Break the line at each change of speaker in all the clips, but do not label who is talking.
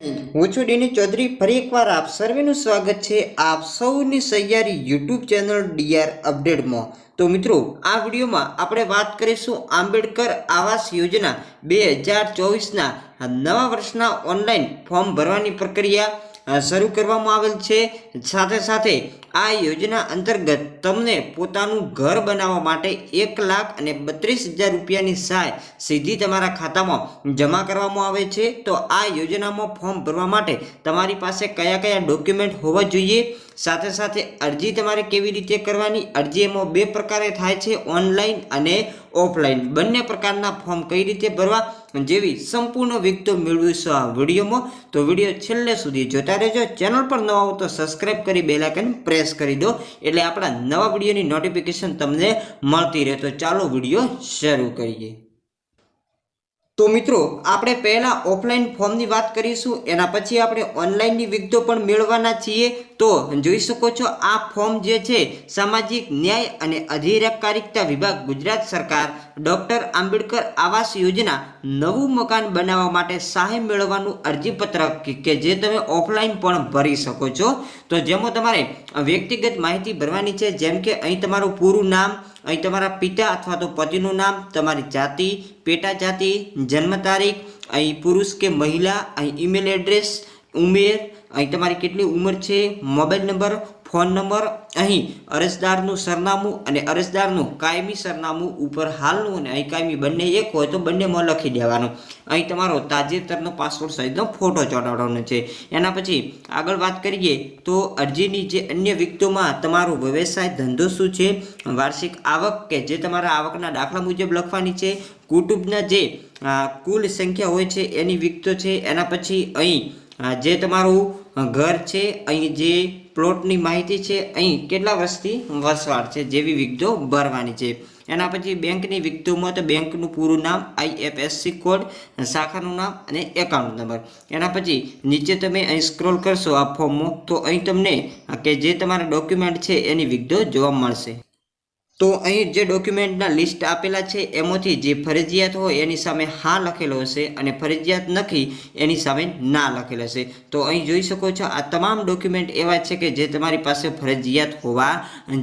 હું છું ડીની ચૌધરી ફરી એકવાર આપ સર્વેનું સ્વાગત છે. આપ સૌની સહિયારી યુટ્યુબ ચેનલ ડીઆર અપડેટમાં. તો મિત્રો, આ વિડીયોમાં આપણે વાત કરીશું આંબેડકર આવાસ યોજના બે હજાર ચોવીસના નવા વર્ષના ઓનલાઈન ફોર્મ ભરવાની પ્રક્રિયા. શરૂ કરવામાં આવેલ છે. સાથે સાથે આ યોજના અંતર્ગત તમને પોતાનું ઘર બનાવવા માટે એક લાખ અને બત્રીસ હજાર રૂપિયાની સહાય સીધી તમારા ખાતામાં જમા કરવામાં આવે છે. તો આ યોજનામાં ફોર્મ ભરવા માટે તમારી પાસે કયા કયા ડોક્યુમેન્ટ હોવા જોઈએ? સાથે સાથે અરજી તમારે કેવી રીતે કરવાની? અરજી એમાં બે પ્રકારે થાય છે, ઓનલાઈન અને ઓફલાઈન. બંને પ્રકારના ફોર્મ કઈ રીતે ભરવા? જેવી સંપૂર્ણ વિગતો મેળવીશું આ વિડીયોમાં. તો વીડિયો છેલ્લે સુધી જોતા રહેજો. ચેનલ પર નવા હો તો સબસ્ક્રાઈબ કરી બેલાઇકન પ્રેસ કરી દો. એટલે આપણા નવા વિડીયોની નોટિફિકેશન તમને મળતી રહે. તો ચાલો વીડિયો શરૂ કરીએ. તો મિત્રો, આપણે પહેલાં ઓફલાઈન ફોર્મની વાત કરીશું, એના પછી આપણે ઓનલાઈનની વિગતો પણ મેળવવાના છીએ. તો જોઈ શકો છો, આ ફોર્મ જે છે, સામાજિક ન્યાય અને અધિકારિકતા વિભાગ ગુજરાત સરકાર, ડૉક્ટર આંબેડકર આવાસ યોજના નવું મકાન બનાવવા માટે સહાય મેળવવાનું અરજીપત્રક કે- કે જે તમે ઓફલાઈન પણ ભરી શકો છો. તો જેમાં તમારે વ્યક્તિગત માહિતી ભરવાની છે, જેમ કે અહીં તમારું પૂરું નામ, અહીં તમારા પિતા અથવા તો પતિનું નામ, તમારી જાતિ પેટા જાતિ, જન્મ તારીખ, અહીં પુરુષ કે મહિલા, અહીં ઈમેલ એડ્રેસ ઉમેર, અહીં તમારી કેટલી ઉંમર છે, મોબાઈલ નંબર ફોન નંબર અહીં અરજદારનું સરનામું અને અરજદારનું કાયમી સરનામું ઉપર હાલનું અને અહીં કાયમી બંને એક હોય તો બંનેમાં લખી દેવાનું. અહીં તમારો તાજેતરનો પાસપોર્ટ સાઇઝનો ફોટો ચોંટાડવાનો છે. એના પછી આગળ વાત કરીએ તો અરજીની જે અન્ય વિગતોમાં તમારો વ્યવસાય ધંધો શું છે, વાર્ષિક આવક કે જે તમારા આવકના દાખલા મુજબ લખવાની છે, કુટુંબના જે કુલ સંખ્યા હોય છે એની વિગતો છે, એના પછી અહીં જે તમારું ઘર છે, અહીં જે પ્લોટની માહિતી છે. અહીં કેટલા વર્ષથી વસવાટ છે, જેવી વિગતો ભરવાની છે. એના પછી બેંકની વિગતોમાં તો બેંકનું પૂરું નામ આઈએફએસસી કોડ શાખાનું નામ અને એકાઉન્ટ નંબર એના પછી નીચે તમે અહીં સ્ક્રોલ કરશો આ ફોર્મમાં તો અહીં તમને કે જે તમારા ડોક્યુમેન્ટ છે એની વિગતો જોવા મળશે. તો અહીં જે ડોક્યુમેન્ટના લિસ્ટ આપેલા છે, એમાંથી જે ફરજિયાત હોય એની સામે હા લખેલો હશે અને ફરજિયાત નથી એની સામે ના લખેલ હશે. તો અહીં જોઈ શકો છો, આ તમામ ડોક્યુમેન્ટ એવા છે કે જે તમારી પાસે ફરજિયાત હોવા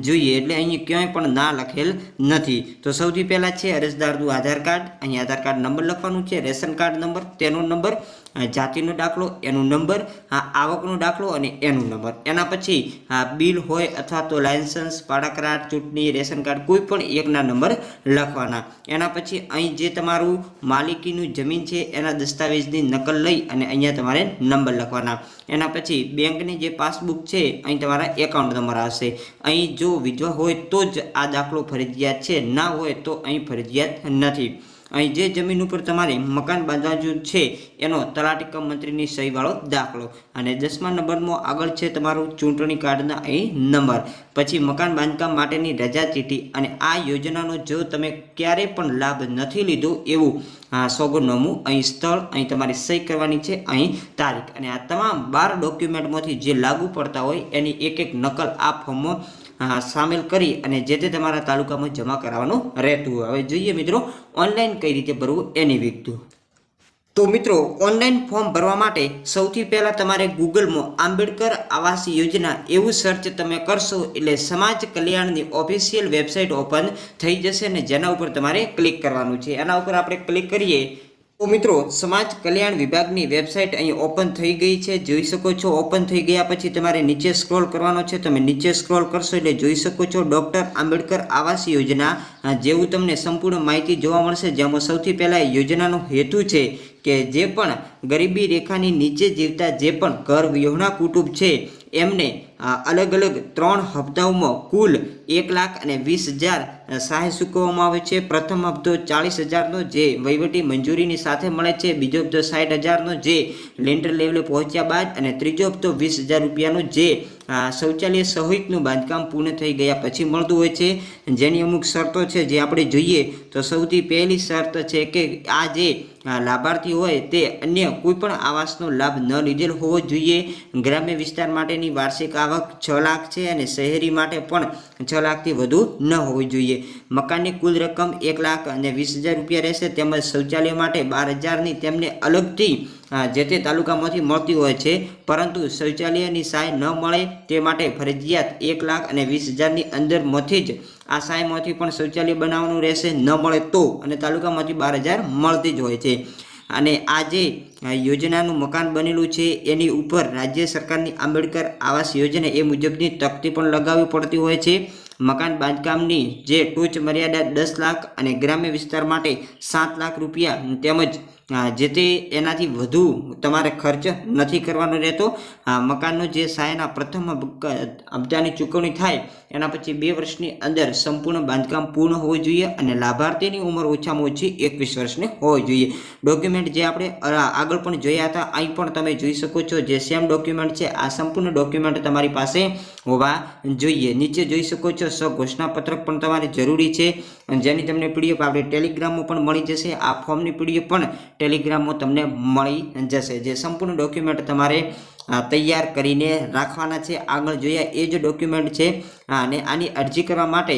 જોઈએ, એટલે અહીં ક્યાંય પણ ના લખેલ નથી. તો સૌથી પહેલાં છે અરજદારનું આધાર કાર્ડ. અહીં આધાર કાર્ડ નંબર લખવાનું છે, રેશન કાર્ડ નંબર, તેનો નંબર જાતિનો દાખલો, એનો નંબર, હા, આવકનો દાખલો અને એનો નંબર. એના પછી, હા, બિલ હોય અથવા તો લાયસન્સ ભાડા કરાર, ચૂંટણી, રેશન કાર્ડ, કોઈ પણ એકના નંબર લખવાના. એના પછી અહીં જે તમારું માલિકીનું જમીન છે, એના દસ્તાવેજની નકલ લઈ અને અહીંયા તમારે નંબર લખવાના. એના પછી બેંકની જે પાસબુક છે, અહીં તમારા એકાઉન્ટ નંબર આવશે. અહીં જો વિધવા હોય તો જ આ દાખલો ફરજિયાત છે, ના હોય તો અહીં ફરજિયાત નથી. અહીં જે જમીન ઉપર તમારે મકાન બાંધવાનું છે, એનો તલાટી મંત્રીની સહીવાળો દાખલો. અને દસમા નંબરમાં આગળ છે તમારું ચૂંટણી કાર્ડના અહીં નંબર. પછી મકાન બાંધકામ માટેની રજા ચીઠી અને આ યોજનાનો જો તમે ક્યારેય પણ લાભ નથી લીધો એવું આ સોગંદનામું અહીં સ્થળ અહીં તમારી સહી કરવાની છે. અહીં તારીખ. અને આ તમામ બાર ડોક્યુમેન્ટમાંથી જે લાગુ પડતા હોય એની એક એક નકલ આ ફોર્મમાં સામેલ કરી અને જે તે તમારા તાલુકામાં જમા કરાવવાનું રહેતું હોય. હવે જોઈએ મિત્રો, ઓનલાઈન કઈ રીતે ભરવું એની વિગતો. તો મિત્રો, ઓનલાઈન ફોર્મ ભરવા માટે સૌથી પહેલાં તમારે ગૂગલમાં આંબેડકર આવાસ યોજના એવું સર્ચ તમે કરશો એટલે સમાજ કલ્યાણની ઓફિશિયલ વેબસાઇટ ઓપન થઈ જશે ને જેના ઉપર તમારે ક્લિક કરવાનું છે. એના ઉપર આપણે ક્લિક કરીએ તો મિત્રો, સમાજ કલ્યાણ વિભાગની વેબસાઇટ અહીં ઓપન થઈ ગઈ છે. જોઈ શકો છો, ઓપન થઈ ગયા પછી તમારે નીચે સ્ક્રોલ કરવાનો છે. તમે નીચે સ્ક્રોલ કરશો એટલે જોઈ શકો છો, ડૉક્ટર આંબેડકર આવાસ યોજના, જેવું તમને સંપૂર્ણ માહિતી જોવા મળશે, જેમાં સૌથી પહેલાં યોજનાનો હેતુ છે કે જે પણ ગરીબી રેખાની નીચે જીવતા જે પણ ઘર વિહોણા કુટુંબ છે એમને અલગ અલગ ત્રણ હપ્તાઓમાં કુલ એક લાખ અને વીસ હજાર સહાય ચૂકવવામાં આવે છે. પ્રથમ હપ્તો ચાલીસ હજારનો, જે વહીવટી મંજૂરીની સાથે મળે છે. બીજો હપ્તો સાઠ હજારનો, જે લેન્ડર લેવલે પહોંચ્યા બાદ અને ત્રીજો હપ્તો વીસ હજાર રૂપિયાનો, જે શૌચાલય સહિતનું બાંધકામ પૂર્ણ થઈ ગયા પછી મળતું હોય છે. જેની અમુક શરતો છે જે આપણે જોઈએ તો સૌથી પહેલી શરત છે કે આ જે લાભાર્થી હોય તે અન્ય કોઈપણ આવાસનો લાભ ન લીધેલ હોવો જોઈએ. ગ્રામ્ય વિસ્તાર માટેની વાર્ષિક આવક છ લાખ છે અને શહેરી માટે પણ છ લાખથી વધુ ન હોવી જોઈએ. મકાનની કુલ રકમ એક લાખ અને વીસ હજાર રૂપિયા રહેશે. તેમજ શૌચાલય માટે બાર હજારની તેમને અલગથી જે તે તાલુકામાંથી મળતી હોય છે. પરંતુ શૌચાલયની સહાય ન મળે તે માટે ફરજિયાત એક લાખ અને વીસ હજારની અંદરમાંથી જ આ સહાયમાંથી પણ શૌચાલય બનાવવાનું રહેશે. ન મળે તો અને તાલુકામાંથી બાર હજાર મળતી જ હોય છે. અને આ જે યોજનાનું મકાન બનેલું છે, એની ઉપર રાજ્ય સરકારની આંબેડકર આવાસ યોજના એ મુજબની તકતી પણ લગાવવી પડતી હોય છે. મકાન બાંધકામની જે ટોચ મર્યાદા દસ લાખ અને ગ્રામ્ય વિસ્તાર માટે સાત લાખ રૂપિયા તેમજ જે તે એનાથી વધુ તમારે ખર્ચ નથી કરવાનો રહેતો. મકાનનો જે સહાયના પ્રથમ હપ્તા- હપ્તાની ચૂકવણી થાય, એના પછી બે વર્ષની અંદર સંપૂર્ણ બાંધકામ પૂર્ણ હોવું જોઈએ અને લાભાર્થીની ઉંમર ઓછામાં ઓછી એકવીસ વર્ષની હોવી જોઈએ. ડોક્યુમેન્ટ જે આપણે આગળ પણ જોયા હતા, અહીં પણ તમે જોઈ શકો છો જે સેમ ડોક્યુમેન્ટ છે. આ સંપૂર્ણ ડોક્યુમેન્ટ તમારી પાસે હોવા જોઈએ. નીચે જોઈ શકો છો સ્વઘોષણા પત્રક પણ તમારે જરૂરી છે. જેની તમને પીડીએફ આપણે ટેલિગ્રામમાં પણ મળી જશે. આ ફોર્મની પીડીએફ પણ ટેલિગ્રામમાં તમને મળી જશે. જે સંપૂર્ણ ડોક્યુમેન્ટ તમારે તૈયાર કરીને રાખવાના છે. આગળ જોયા એ જ ડોક્યુમેન્ટ છે. અને આની અરજી કરવા માટે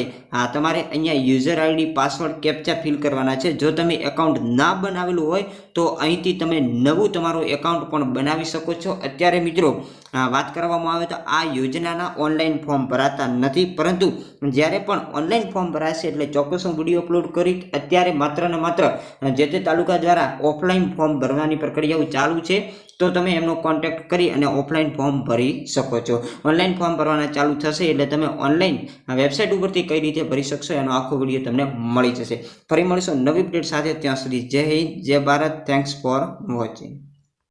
તમારે અહીંયા user ID password captcha fill કરવાના છે. જો તમે એકાઉન્ટ ના બનાવેલું હોય, તો અહીંથી તમે નવું તમારું એકાઉન્ટ પણ બનાવી શકો છો. અત્યારે મિત્રો વાત કરવામાં આવે તો આ યોજનાના ઓનલાઈન ફોર્મ ભરાતા નથી. પરંતુ જ્યારે પણ ઓનલાઈન ફોર્મ ભરાશે એટલે ચોક્કસ હું વીડિયો અપલોડ કરી અત્યારે માત્ર ને માત્ર જે તે તાલુકા દ્વારા ઓફલાઈન ફોર્મ ભરવાની પ્રક્રિયાઓ ચાલુ છે. તો તમે એમનો કોન્ટેક્ટ કરી અને ઓફલાઈન ફોર્મ ભરી શકો છો. ઓનલાઈન ફોર્મ ભરવાના ચાલુ થશે એટલે તમે ઓનલાઈન વેબસાઇટ ઉપરથી કઈ રીતે ભરી શકશો એનો આખો વીડિયો તમને મળી જશે. ફરી મળીશું નવી અપડેટ સાથે. ત્યાં સુધી જય હિન્દ, જય ભારત. Thanks for watching